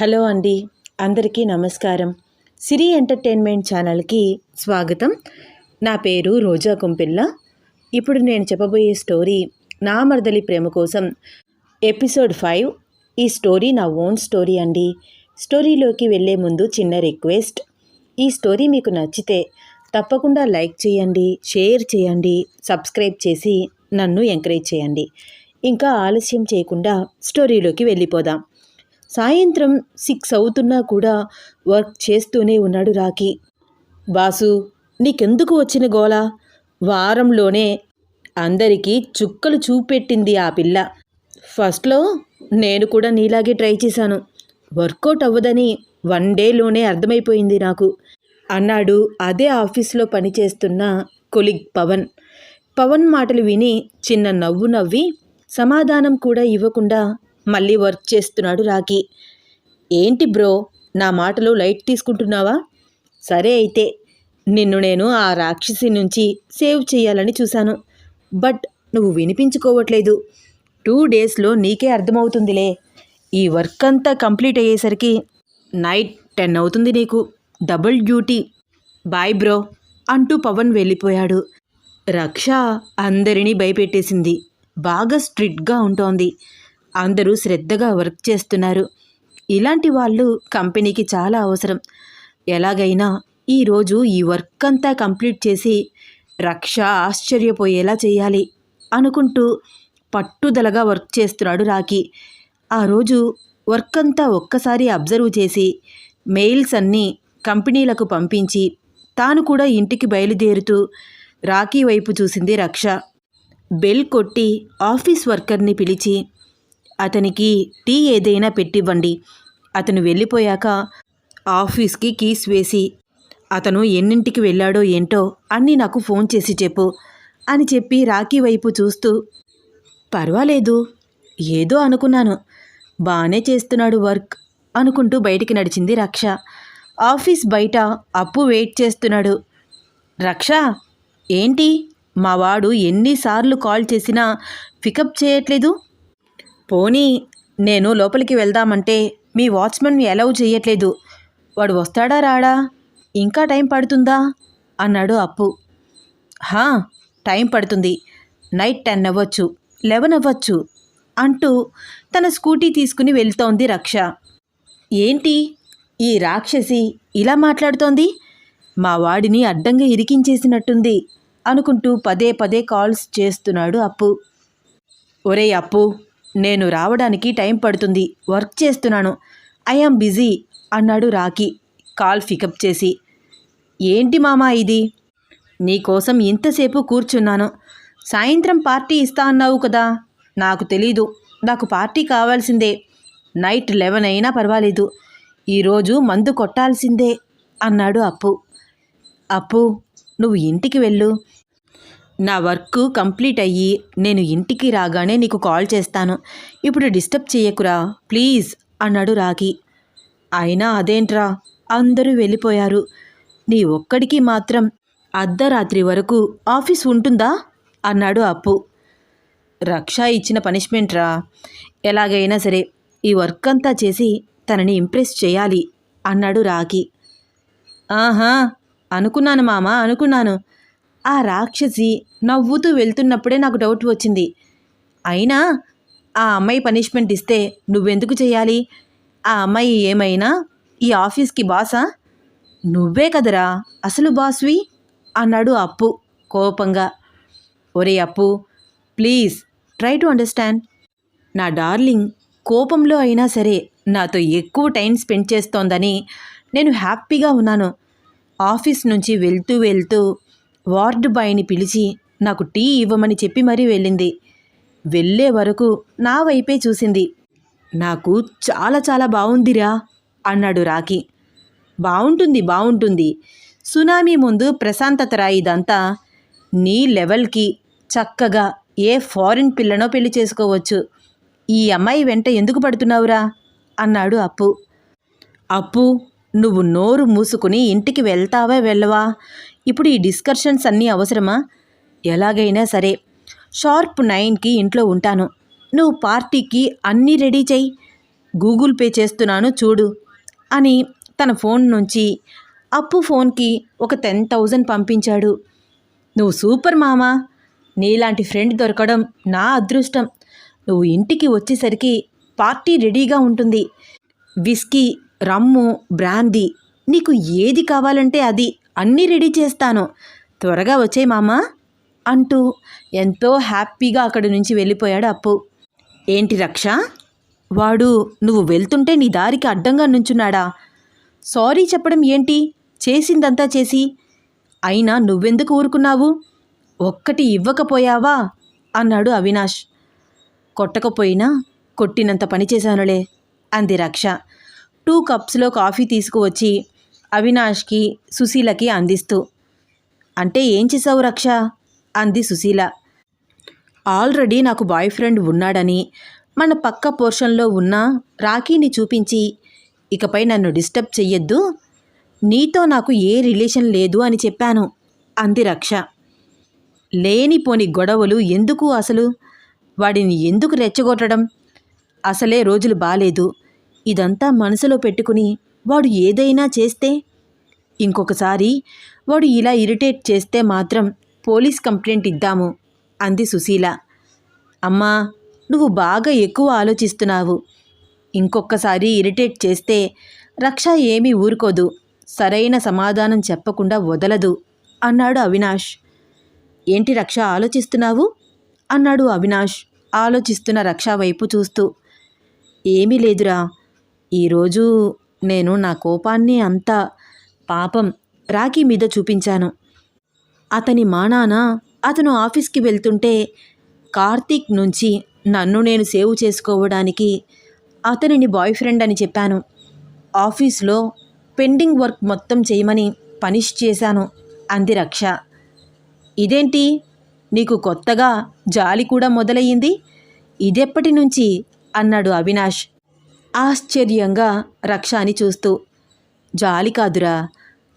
Hello అండి అందరికీ నమస్కారం. సిరి ఎంటర్టైన్మెంట్ ఛానల్కి స్వాగతం. నా పేరు రోజా కుంపిల్ల. ఇప్పుడు నేను చెప్పబోయే స్టోరీ నా మరదలి ప్రేమ కోసం ఎపిసోడ్ ఫైవ్. ఈ స్టోరీ నా ఓన్ స్టోరీ అండి. స్టోరీలోకి వెళ్ళే ముందు చిన్న రిక్వెస్ట్. ఈ స్టోరీ మీకు నచ్చితే తప్పకుండా లైక్ చేయండి షేర్ చేయండి సబ్స్క్రైబ్ చేసి నన్ను ఎంకరేజ్ చేయండి. ఇంకా ఆలస్యం చేయకుండా స్టోరీలోకి వెళ్ళిపోదాం. సాయంత్రం సిక్స్ అవుతున్నా కూడా వర్క్ చేస్తూనే ఉన్నాడు రాకీ బాసు నీకెందుకు వచ్చిన గోల వారంలోనే అందరికీ చుక్కలు చూపెట్టింది ఆ పిల్ల. ఫస్ట్లో నేను కూడా నీలాగే ట్రై చేశాను. వర్కౌట్ అవ్వదని వన్ డేలోనే అర్థమైపోయింది నాకు. అన్నాడు అదే ఆఫీస్లో పనిచేస్తున్న కొలిగ్ పవన్. పవన్ మాటలు విని చిన్న నవ్వు నవ్వి సమాధానం కూడా ఇవ్వకుండా మళ్ళీ వర్క్ చేస్తున్నాడు రాఖీ. ఏంటి బ్రో నా మాటలు లైట్ తీసుకుంటున్నావా? సరే అయితే నిన్ను నేను ఆ రాక్షసి నుంచి సేవ్ చేయాలని చూశాను. బట్ నువ్వు వినిపించుకోవట్లేదు. టూ డేస్లో నీకే అర్థమవుతుందిలే. ఈ వర్క్ అంతా కంప్లీట్ అయ్యేసరికి నైట్ టెన్ అవుతుంది నీకు. Double duty. బాయ్ బ్రో అంటూ పవన్ వెళ్ళిపోయాడు. రక్ష అందరినీ భయపెట్టేసింది. బాగా స్ట్రిక్ట్గా ఉంటోంది. అందరూ శ్రద్ధగా వర్క్ చేస్తున్నారు. ఇలాంటి వాళ్ళు కంపెనీకి చాలా అవసరం. ఎలాగైనా ఈరోజు ఈ వర్క్ అంతా కంప్లీట్ చేసి రక్ష ఆశ్చర్యపోయేలా చేయాలి అనుకుంటూ పట్టుదలగా వర్క్ చేస్తున్నాడు రాకీ ఆ రోజు వర్క్ అంతా ఒక్కసారి అబ్జర్వ్ చేసి మెయిల్స్ అన్నీ కంపెనీలకు పంపించి తాను కూడా ఇంటికి బయలుదేరుతూ రాఖీ వైపు చూసింది రక్ష. బెల్ కొట్టి ఆఫీస్ వర్కర్ని పిలిచి అతనికి టీ ఏదైనా పెట్టివ్వండి. అతను వెళ్ళిపోయాక ఆఫీస్కి కీస్ వేసి అతను ఎన్నింటికి వెళ్ళాడో ఏంటో అన్నీ నాకు ఫోన్ చేసి చెప్పు అని చెప్పి రాఖీ వైపు చూస్తూ పర్వాలేదు ఏదో అనుకున్నాను. బాగానే చేస్తున్నాడు వర్క్ అనుకుంటూ బయటికి నడిచింది రక్ష. ఆఫీస్ బయట అప్పు వెయిట్ చేస్తున్నాడు. రక్ష ఏంటి? మా వాడు ఎన్నిసార్లు కాల్ చేసినా పికప్ చేయట్లేదు? పోనీ నేను లోపలికి వెళ్దామంటే మీ వాచ్మెన్ అలౌ చేయట్లేదు వాడు వస్తాడా రాడా? ఇంకా టైం పడుతుందా? అన్నాడు అప్పు. హా టైం పడుతుంది. నైట్ టెన్ అవ్వచ్చు లెవెన్ అవ్వచ్చు అంటూ తన స్కూటీ తీసుకుని వెళ్తోంది రక్ష. ఏంటి? ఈ రాక్షసి ఇలా మాట్లాడుతోంది? మా వాడిని అడ్డంగా ఇరికించేసినట్టుంది అనుకుంటూ పదే పదే కాల్స్ చేస్తున్నాడు అప్పు. ఒరే అప్పు నేను రావడానికి టైం పడుతుంది వర్క్ చేస్తున్నాను. ఐఆమ్ బిజీ అన్నాడు రాకీ కాల్ పికప్ చేసి. ఏంటి మామా ఇది? నీకోసం ఇంతసేపు కూర్చున్నాను. సాయంత్రం పార్టీ ఇస్తా అన్నావు కదా? నాకు తెలీదు. నాకు పార్టీ కావాల్సిందే. నైట్ లెవెన్ అయినా పర్వాలేదు. ఈరోజు మందు కొట్టాల్సిందే అన్నాడు అప్పు. అప్పు నువ్వు ఇంటికి వెళ్ళు. నా వర్క్ కంప్లీట్ అయ్యి నేను ఇంటికి రాగానే నీకు కాల్ చేస్తాను. ఇప్పుడు డిస్టర్బ్ చేయకురా ప్లీజ్ అన్నాడు రాగి అయినా అదేంట్రా? అందరూ వెళ్ళిపోయారు. నీ ఒక్కడికి మాత్రం అర్ధరాత్రి వరకు ఆఫీస్ ఉంటుందా? అన్నాడు అప్పు. రక్ష ఇచ్చిన పనిష్మెంట్ రా ఎలాగైనా సరే ఈ వర్క్ అంతా చేసి తనని ఇంప్రెస్ చేయాలి అన్నాడు రాగి ఆహా అనుకున్నాను మామ అనుకున్నాను. ఆ రాక్షసి నవ్వుతూ వెళ్తున్నప్పుడే నాకు డౌట్ వచ్చింది. అయినా ఆ అమ్మాయి పనిష్మెంట్ ఇస్తే నువ్వెందుకు చేయాలి? ఆ అమ్మాయి ఏమైనా? ఈ ఆఫీస్కి బాసా? నువ్వే కదరా అసలు బాస్వి? అన్నాడు అప్పు కోపంగా. ఒరే అప్పు ప్లీజ్ ట్రై టు అండర్స్టాండ్. నా డార్లింగ్ కోపంలో అయినా సరే నాతో ఎక్కువ టైం స్పెండ్ చేస్తోందని నేను హ్యాపీగా ఉన్నాను. ఆఫీస్ నుంచి వెళ్తూ వెళ్తూ వార్డు బాయ్ని పిలిచి నాకు టీ ఇవ్వమని చెప్పి మరీ వెళ్ళింది. వెళ్ళే వరకు నా వైపే చూసింది. నాకు చాలా చాలా బాగుందిరా అన్నాడు రాకి బాగుంటుంది బాగుంటుంది సునామీ ముందు ప్రశాంతతరా ఇదంతా. నీ లెవెల్కి చక్కగా ఏ ఫారిన్ పిల్లనో పెళ్ళి చేసుకోవచ్చు. ఈ అమ్మాయి వెంట ఎందుకు పడుతున్నావురా? అన్నాడు అప్పు. అప్పు నువ్వు నోరు మూసుకుని ఇంటికి వెళ్తావా వెళ్ళవా? ఇప్పుడు ఈ డిస్కషన్స్ అన్నీ అవసరమా? ఎలాగైనా సరే షార్ప్ నైన్కి ఇంట్లో ఉంటాను. నువ్వు పార్టీకి అన్నీ రెడీ చేయి గూగుల్ పే చేస్తున్నాను చూడు అని తన ఫోన్ నుంచి అప్పు ఫోన్కి ఒక టెన్ థౌజండ్ పంపించాడు. నువ్వు సూపర్ మామా. నీలాంటి ఫ్రెండ్ దొరకడం నా అదృష్టం. నువ్వు ఇంటికి వచ్చేసరికి పార్టీ రెడీగా ఉంటుంది. విస్కీ రమ్ము బ్రాందీ నీకు ఏది కావాలంటే అది. అన్నీ రెడీ చేస్తాను. త్వరగా వచ్చే మామా అంటూ ఎంతో హ్యాపీగా అక్కడి నుంచి వెళ్ళిపోయాడు అప్పు. ఏంటి రక్ష? వాడు నువ్వు వెళ్తుంటే నీ దారికి అడ్డంగా నుంచున్నాడా? సారీ చెప్పడం ఏంటి? చేసిందంతా చేసి. అయినా నువ్వెందుకు ఊరుకున్నావు? ఒక్కటి ఇవ్వకపోయావా? అన్నాడు అవినాష్. కొట్టకపోయినా కొట్టినంత పని చేశానులే అంది రక్ష. టూ కప్స్లో కాఫీ తీసుకువచ్చి అవినాష్కి సుశీలకి అందిస్తూ అంటే ఏం చేసావు రక్ష? అంది సుశీల. ఆల్రెడీ నాకు బాయ్ ఫ్రెండ్ ఉన్నాడని మన పక్క పోర్షన్లో ఉన్న రాఖీని చూపించి ఇకపై నన్ను డిస్టర్బ్ చెయ్యొద్దు నీతో నాకు ఏ రిలేషన్ లేదు అని చెప్పాను అంది రక్ష. లేనిపోని గొడవలు ఎందుకు అసలు? వాడిని ఎందుకు రెచ్చగొట్టడం? అసలే రోజులు బాలేదు. ఇదంతా మనసులో పెట్టుకుని వాడు ఏదైనా చేస్తే? ఇంకొకసారి వాడు ఇలా ఇరిటేట్ చేస్తే మాత్రం పోలీస్ కంప్లైంట్ ఇద్దాము అంది సుశీల. అమ్మా నువ్వు బాగా ఎక్కువ ఆలోచిస్తున్నావు. ఇంకొకసారి ఇరిటేట్ చేస్తే రక్ష ఏమీ ఊరుకోదు సరైన సమాధానం చెప్పకుండా వదలదు అన్నాడు అవినాష్. ఏంటి రక్ష ఆలోచిస్తున్నావు? అన్నాడు అవినాష్ ఆలోచిస్తున్న రక్ష వైపు చూస్తూ. ఏమీ లేదురా ఈరోజు నేను నా కోపాన్ని అంతా పాపం రాఖీ మీద చూపించాను. అతని మానాన అతను ఆఫీస్కి వెళ్తుంటే కార్తీక్ నుంచి నన్ను నేను సేవ్ చేసుకోవడానికి అతనిని బాయ్ ఫ్రెండ్ అని చెప్పాను. ఆఫీస్లో పెండింగ్ వర్క్ మొత్తం చేయమని పనిష్ చేశాను. అంది రక్ష. ఇదేంటి? నీకు కొత్తగా జాలి కూడా మొదలయ్యింది? ఇదెప్పటి నుంచి? అన్నాడు అవినాష్. ఆశ్చర్యంగా రక్ష అని చూస్తూ జాలి కాదురా.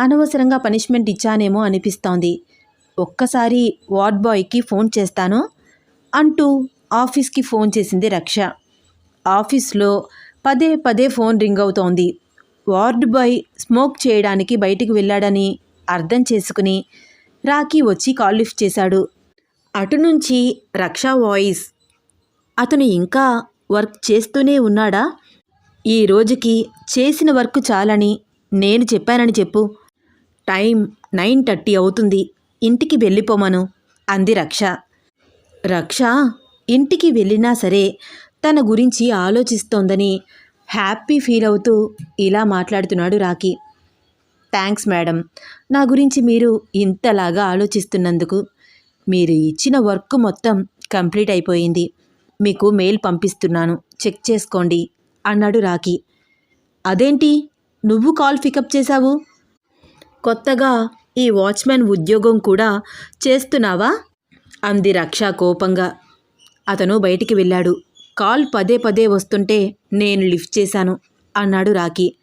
అనవసరంగా పనిష్మెంట్ ఇచ్చానేమో అనిపిస్తోంది. ఒక్కసారి వార్డ్ బాయ్కి ఫోన్ చేస్తాను అంటూ ఆఫీస్కి ఫోన్ చేసింది రక్ష. ఆఫీస్లో పదే పదే ఫోన్ రింగ్ అవుతోంది. వార్డ్ బాయ్ స్మోక్ చేయడానికి బయటికి వెళ్ళాడని అర్థం చేసుకుని రాకీ వచ్చి కాల్ లిఫ్ట్ చేశాడు. అటు నుంచి రక్ష వాయిస్ అతను ఇంకా వర్క్ చేస్తూనే ఉన్నాడా? ఈ రోజుకి చేసిన వర్క్ చాలని నేను చెప్పానని చెప్పు. టైం నైన్ థర్టీ అవుతుంది. ఇంటికి వెళ్ళిపోమను. అంది రక్ష. రక్ష ఇంటికి వెళ్ళినా సరే తన గురించి ఆలోచిస్తోందని హ్యాపీ ఫీల్ అవుతూ ఇలా మాట్లాడుతున్నాడు రాకీ థ్యాంక్స్ మేడం. నా గురించి మీరు ఇంతలాగా ఆలోచిస్తున్నందుకు మీరు ఇచ్చిన వర్క్ మొత్తం కంప్లీట్ అయిపోయింది. మీకు మెయిల్ పంపిస్తున్నాను. చెక్ చేసుకోండి. అన్నాడు రాకీ అదేంటి? నువ్వు కాల్ పికప్ చేశావు? కొత్తగా ఈ వాచ్మెన్ ఉద్యోగం కూడా చేస్తున్నావా? అంది రక్ష కోపంగా. అతను బయటికి వెళ్ళాడు. కాల్ పదే పదే వస్తుంటే నేను లిఫ్ట్ చేశాను అన్నాడు రాకీ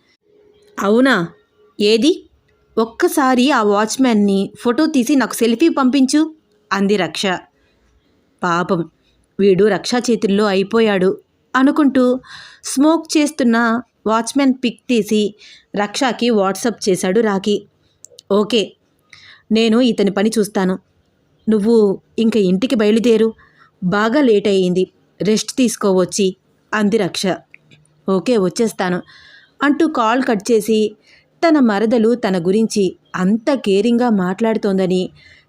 అవునా? ఏది? ఒక్కసారి ఆ వాచ్మెన్ని ఫోటో తీసి నాకు సెల్ఫీ పంపించు అంది రక్ష. పాపం వీడు రక్షా చేతుల్లో అయిపోయాడు. అనుకుంటూ స్మోక్ చేస్తున్న వాచ్మెన్ పిక్ తీసి రక్షాకి వాట్సప్ చేశాడు రాఖీ. ఓకే నేను ఇతని పని చూస్తాను. నువ్వు ఇంక ఇంటికి బయలుదేరు. బాగా లేట్ అయ్యింది. రెస్ట్ తీసుకోవచ్చి అంది రక్ష. ఓకే వచ్చేస్తాను అంటూ కాల్ కట్ చేసి తన మరదలు తన గురించి అంత కేరింగ్గా మాట్లాడుతోందని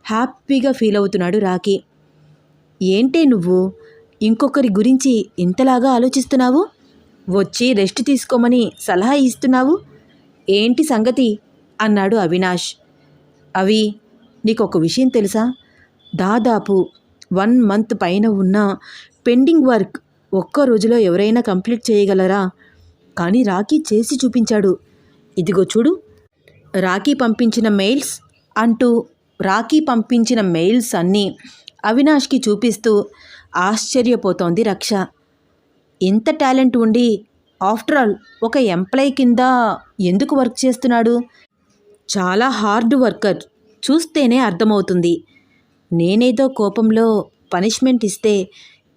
హ్యాపీగా ఫీల్ అవుతున్నాడు రాఖీ. ఏంటే నువ్వు? ఇంకొకరి గురించి ఇంతలాగా ఆలోచిస్తున్నావు? వచ్చి రెస్ట్ తీసుకోమని సలహా ఇస్తున్నావు? ఏంటి సంగతి? అన్నాడు అవినాష్. అవి నీకు ఒక విషయం తెలుసా? దాదాపు వన్ మంత్ పైన ఉన్న పెండింగ్ వర్క్ ఒక్క రోజులో ఎవరైనా కంప్లీట్ చేయగలరా? కానీ రాఖీ చేసి చూపించాడు. ఇదిగో చూడు. రాఖీ పంపించిన మెయిల్స్ అంటూ రాఖీ పంపించిన మెయిల్స్ అన్నీ అవినాష్కి చూపిస్తూ ఆశ్చర్యపోతోంది రక్ష. ఇంత టాలెంట్ ఉండి ఆఫ్టర్ ఆల్ ఒక ఎంప్లాయ్ కింద ఎందుకు వర్క్ చేస్తున్నాడు? చాలా హార్డ్ వర్కర్. చూస్తేనే అర్థమవుతుంది. నేనేదో కోపంలో పనిష్మెంట్ ఇస్తే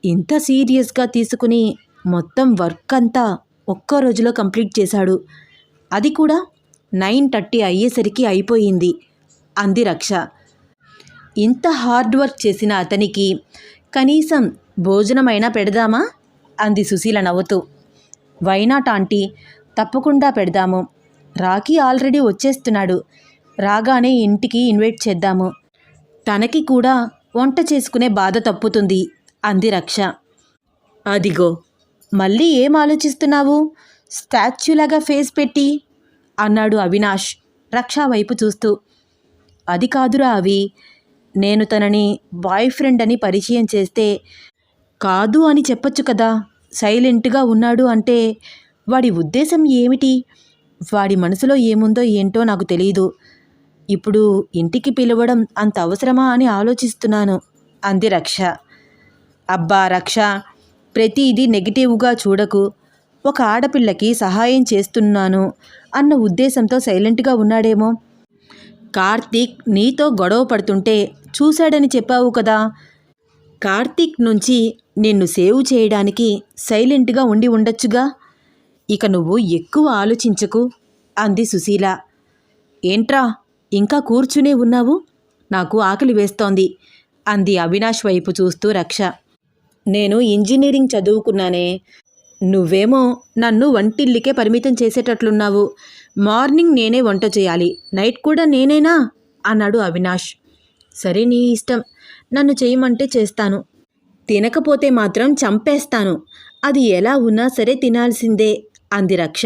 ఇంత సీరియస్గా తీసుకుని మొత్తం వర్క్ అంతా ఒక్క రోజులో కంప్లీట్ చేశాడు. అది కూడా నైన్ థర్టీ అయ్యేసరికి అయిపోయింది అంది రక్ష. ఇంత హార్డ్ వర్క్ చేసిన అతనికి కనీసం భోజనమైనా పెడదామా? అంది సుశీల నవ్వుతూ. Why not aunty. తప్పకుండా పెడదాము. రాకీ ఆల్రెడీ వచ్చేస్తున్నాడు. రాగానే ఇంటికి ఇన్వైట్ చేద్దాము. తనకి కూడా వంట చేసుకునే బాధ తప్పుతుంది అంది రక్ష. అదిగో మళ్ళీ ఏం ఆలోచిస్తున్నావు? స్టాచ్యూలాగా ఫేస్ పెట్టి అన్నాడు అవినాష్ రక్ష వైపు చూస్తూ. అది కాదురా అవి. నేను తనని బాయ్ ఫ్రెండ్ అని పరిచయం చేస్తే కాదు అని చెప్పొచ్చు కదా. సైలెంట్గా ఉన్నాడు అంటే వాడి ఉద్దేశం ఏమిటి? వాడి మనసులో ఏముందో ఏంటో నాకు తెలియదు ఇప్పుడు ఇంటికి పిలవడం అంత అవసరమా అని ఆలోచిస్తున్నాను. అంది రక్ష. అబ్బా రక్ష ప్రతిదీ నెగిటివ్గా చూడకు. ఒక ఆడపిల్లకి సహాయం చేస్తున్నాను అన్న ఉద్దేశంతో సైలెంట్గా ఉన్నాడేమో. కార్తీక్ నీతో గొడవ పడుతుంటే చూశాడని చెప్పావు కదా. కార్తీక్ నుంచి నిన్ను సేవ్ చేయడానికి సైలెంట్గా ఉండి ఉండొచ్చుగా. ఇక నువ్వు ఎక్కువ ఆలోచించకు అంది సుశీల. ఏంట్రా ఇంకా కూర్చునే ఉన్నావు? నాకు ఆకలి వేస్తోంది అంది అవినాష్ వైపు చూస్తూ రక్ష. నేను ఇంజనీరింగ్ చదువుకున్నానే. నువ్వేమో నన్ను వంటిల్లికే పరిమితం చేసేటట్లున్నావు. మార్నింగ్ నేనే వంట చేయాలి నైట్ కూడా నేనేనా? అన్నాడు అవినాష్. సరే నీ ఇష్టం. నన్ను చేయమంటే చేస్తాను. తినకపోతే మాత్రం చంపేస్తాను. అది ఎలా ఉన్నా సరే తినాల్సిందే అంది రక్ష.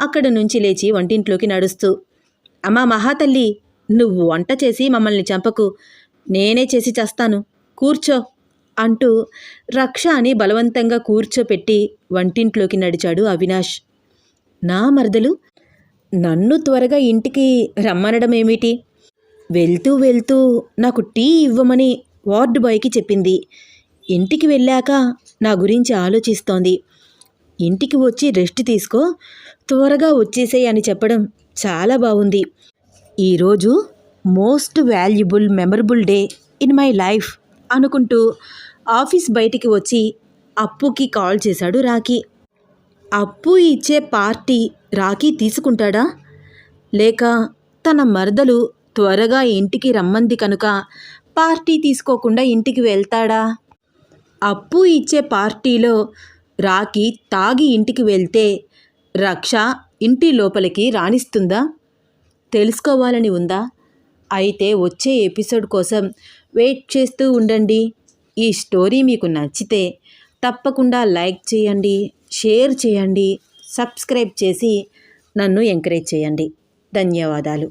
అక్కడ నుంచి లేచి వంటింట్లోకి నడుస్తూ. అమ్మా మహాతల్లి నువ్వు వంట చేసి మమ్మల్ని చంపకు. నేనే చేసి చేస్తాను. కూర్చో అంటూ రక్ష అని బలవంతంగా కూర్చోపెట్టి వంటింట్లోకి నడిచాడు అవినాష్. నా మరదలు నన్ను త్వరగా ఇంటికి రమ్మనడం ఏమిటి వెళ్తూ వెళ్తూ నాకు టీ ఇవ్వమని వార్డు బాయ్కి చెప్పింది. ఇంటికి వెళ్ళాక నా గురించి ఆలోచిస్తోంది. ఇంటికి వచ్చి రెస్ట్ తీసుకో త్వరగా వచ్చేసేయ్ అని చెప్పడం చాలా బాగుంది ఈరోజు most valuable memorable day in my life అనుకుంటూ ఆఫీస్ బయటికి వచ్చి అప్పుకి కాల్ చేశాడు రాఖీ. అప్పు ఇచ్చే పార్టీ రాఖీ తీసుకుంటాడా? లేక తన మరదలు త్వరగా ఇంటికి రమ్మంది కనుక పార్టీ తీసుకోకుండా ఇంటికి వెళ్తాడా? అప్పు ఇచ్చే పార్టీలో రాకి తాగి ఇంటికి వెళ్తే రక్ష ఇంటి లోపలికి రాణిస్తుందా? తెలుసుకోవాలని ఉందా? అయితే వచ్చే ఎపిసోడ్ కోసం వెయిట్ చేస్తూ ఉండండి. ఈ స్టోరీ మీకు నచ్చితే తప్పకుండా లైక్ చేయండి షేర్ చేయండి సబ్స్క్రైబ్ చేసి నన్ను ఎంకరేజ్ చేయండి. ధన్యవాదాలు.